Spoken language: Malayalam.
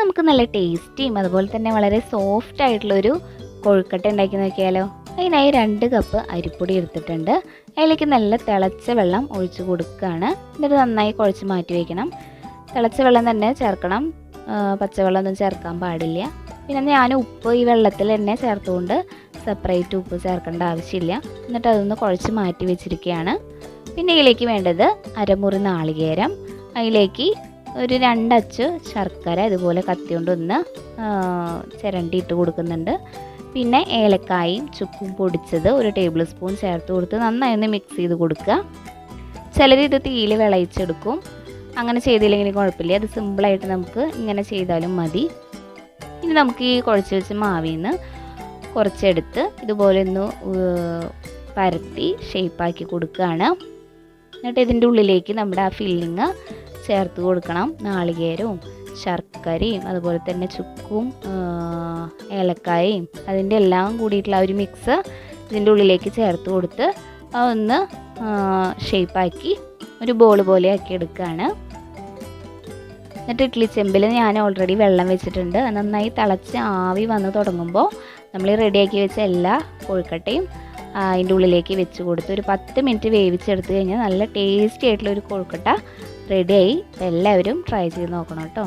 നമുക്ക് നല്ല ടേസ്റ്റിയും അതുപോലെ തന്നെ വളരെ സോഫ്റ്റ് ആയിട്ടുള്ളൊരു കൊഴുക്കട്ട ഉണ്ടാക്കി നോക്കിയാലോ? അതിനായി രണ്ട് കപ്പ് അരിപ്പൊടി എടുത്തിട്ടുണ്ട്. അതിലേക്ക് നല്ല തിളച്ച വെള്ളം ഒഴിച്ച് കൊടുക്കുകയാണ്. എന്നിട്ട് നന്നായി കുഴച്ച് മാറ്റി വയ്ക്കണം തിളച്ച വെള്ളം തന്നെ ചേർക്കണം. പച്ചവെള്ളം ഒന്നും ചേർക്കാൻ പാടില്ല. പിന്നെ ഞാൻ ഉപ്പ് ഈ വെള്ളത്തിൽ തന്നെ ചേർത്തുകൊണ്ട് സെപ്പറേറ്റ് ഉപ്പ് ചേർക്കേണ്ട ആവശ്യമില്ല. എന്നിട്ട് അതൊന്ന് കുഴച്ച് മാറ്റി വെച്ചിരിക്കുകയാണ്. പിന്നെ ഇതിലേക്ക് വേണ്ടത് അരമുറി നാളികേരം. അതിലേക്ക് ഒരു രണ്ടച്ച് ശർക്കര ഇതുപോലെ കത്തി കൊണ്ടൊന്ന് ചിരണ്ടിയിട്ട് കൊടുക്കുന്നുണ്ട്. പിന്നെ ഏലക്കായും ചുക്കും പൊടിച്ചത് ഒരു ടേബിൾ സ്പൂൺ ചേർത്ത് കൊടുത്ത് നന്നായി ഒന്ന് മിക്സ് ചെയ്ത് കൊടുക്കുക. ചിലർ ഇത് തീയിൽ വിളയിച്ചെടുക്കും. അങ്ങനെ ചെയ്തില്ലെങ്കിൽ കുഴപ്പമില്ല. അത് സിമ്പിളായിട്ട് നമുക്ക് ഇങ്ങനെ ചെയ്താലും മതി. ഇനി നമുക്ക് ഈ കുഴച്ച് വെച്ച മാവിൽ നിന്ന് കുറച്ചെടുത്ത് ഇതുപോലെ ഒന്ന് പരത്തി ഷേപ്പാക്കി കൊടുക്കുകയാണ്. എന്നിട്ട് ഇതിന്റെ ഉള്ളിലേക്ക് നമ്മുടെ ആ ഫില്ലിങ് ചേർത്ത് കൊടുക്കണം. നാളികേരവും ശർക്കരയും അതുപോലെ തന്നെ ചുക്കും ഏലക്കായയും അതിന്റെ എല്ലാം കൂടിയിട്ടുള്ള ഒരു മിക്സ് ഇതിന്റെ ഉള്ളിലേക്ക് ചേർത്ത് കൊടുത്ത് ഒന്ന് ഷേപ്പാക്കി ഒരു ബോൾ പോലെ ആക്കി എടുക്കുകയാണ് എന്നിട്ട് ഇഡ്ഡലി ചെമ്പിൽ ഞാൻ ഓൾറെഡി വെള്ളം വെച്ചിട്ടുണ്ട്. നന്നായി തിളച്ച് ആവി വന്ന് തുടങ്ങുമ്പോൾ നമ്മൾ റെഡിയാക്കി വെച്ച എല്ലാ കോഴിക്കട്ടയും അതിന്റെ ഉള്ളിലേക്ക് വെച്ച് കൊടുത്ത് ഒരു പത്ത് മിനിറ്റ് വേവിച്ചെടുത്ത് കഴിഞ്ഞാൽ നല്ല ടേസ്റ്റി ആയിട്ടുള്ള ഒരു കൊഴുക്കട്ട റെഡിയായി എല്ലാവരും ട്രൈ ചെയ്ത് നോക്കണം കേട്ടോ.